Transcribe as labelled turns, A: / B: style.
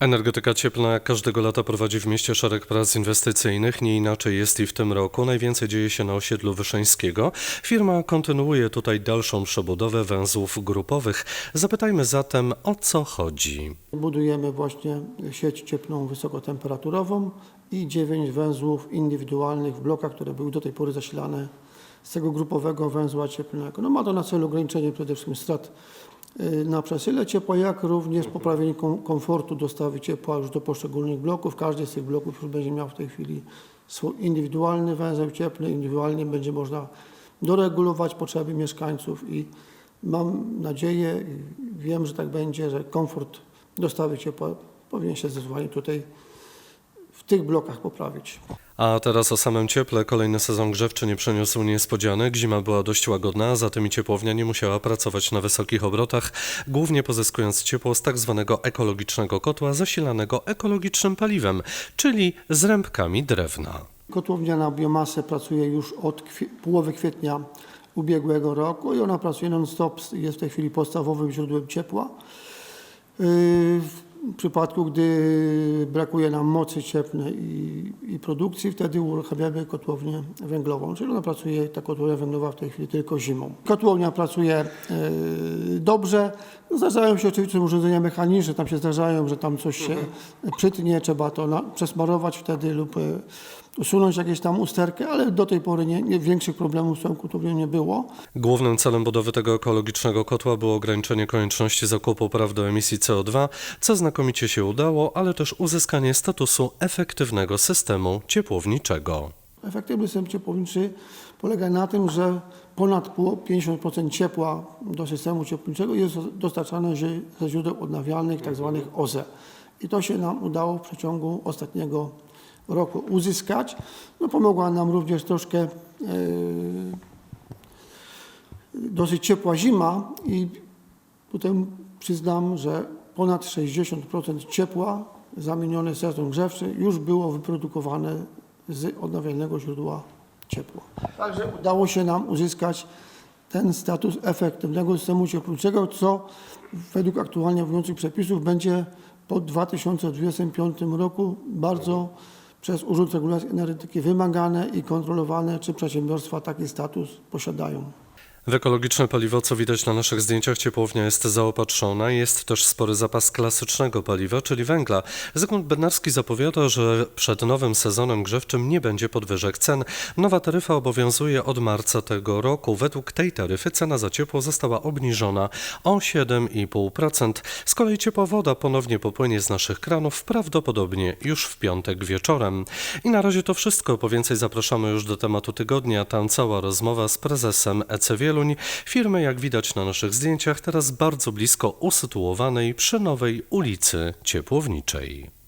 A: Energetyka cieplna każdego lata prowadzi w mieście szereg prac inwestycyjnych. Nie inaczej jest i w tym roku. Najwięcej dzieje się na osiedlu Wyszyńskiego. Firma kontynuuje tutaj dalszą przebudowę węzłów grupowych. Zapytajmy zatem, o co chodzi.
B: Budujemy właśnie sieć cieplną wysokotemperaturową i 9 węzłów indywidualnych w blokach, które były do tej pory zasilane z tego grupowego węzła cieplnego. No ma to na celu ograniczenie przede wszystkim strat na przesyle ciepła, jak również poprawienie kom- komfortu dostawy ciepła już do poszczególnych bloków. Każdy z tych bloków już będzie miał w tej chwili swój indywidualny węzeł cieplny, indywidualnie będzie można doregulować potrzeby mieszkańców i mam nadzieję wiem, że tak będzie, że komfort dostawy ciepła powinien się zdecydowanie tutaj w tych blokach poprawić.
A: A teraz o samym cieple. Kolejny sezon grzewczy nie przyniósł niespodzianek. Zima była dość łagodna, zatem i ciepłownia nie musiała pracować na wysokich obrotach, głównie pozyskując ciepło z tak zwanego ekologicznego kotła zasilanego ekologicznym paliwem, czyli zrębkami drewna.
B: Kotłownia na biomasę pracuje już od kwie- połowy kwietnia ubiegłego roku i ona pracuje non-stop, jest w tej chwili podstawowym źródłem ciepła. Przypadku, gdy brakuje nam mocy cieplnej i, i produkcji, wtedy uruchamiamy kotłownię węglową, czyli ona pracuje, ta kotłownia węglowa w tej chwili tylko zimą. Kotłownia pracuje yy, dobrze, zdarzają się oczywiście urządzenia mechaniczne, tam się zdarzają, że tam coś się przytnie, trzeba to na, przesmarować wtedy lub e, usunąć jakieś tam usterkę, ale do tej pory nie, nie, większych problemów z tą kotłownią nie było.
A: Głównym celem budowy tego ekologicznego kotła było ograniczenie konieczności zakupu praw do emisji CO2, co znakomicie się udało, ale też uzyskanie statusu efektywnego systemu ciepłowniczego.
B: Efektywny system ciepłowniczy polega na tym, że ponad pół- 50% ciepła do systemu ciepłowniczego jest dostarczane ze- źródeł odnawialnych, tzw. OZE. I to się nam udało w przeciągu ostatniego roku uzyskać. No, pomogła nam również troszkę e, dosyć ciepła zima i potem przyznam, że ponad 60% ciepła zamienione sezon grzewczy już było wyprodukowane z odnawialnego źródła ciepła. Także udało się nam uzyskać ten status efektywnego systemu ciepłowniczego, co według aktualnie obowiązujących przepisów będzie po 2025 roku bardzo przez Urząd Regulacji Energetyki wymagane i kontrolowane, czy przedsiębiorstwa taki status posiadają.
A: W ekologiczne paliwo, co widać na naszych zdjęciach, ciepłownia jest zaopatrzona. Jest też spory zapas klasycznego paliwa, czyli węgla. Zygmunt Bednarski zapowiada, że przed nowym sezonem grzewczym nie będzie podwyżek cen. Nowa taryfa obowiązuje od marca tego roku. Według tej taryfy cena za ciepło została obniżona o 7,5%. Z kolei ciepła woda ponownie popłynie z naszych kranów prawdopodobnie już w piątek wieczorem. I na razie to wszystko. Po więcej zapraszamy już do tematu tygodnia. Tam cała rozmowa z prezesem EC Wieluń, firmy jak widać na naszych zdjęciach teraz bardzo blisko usytuowanej przy nowej ulicy Ciepłowniczej.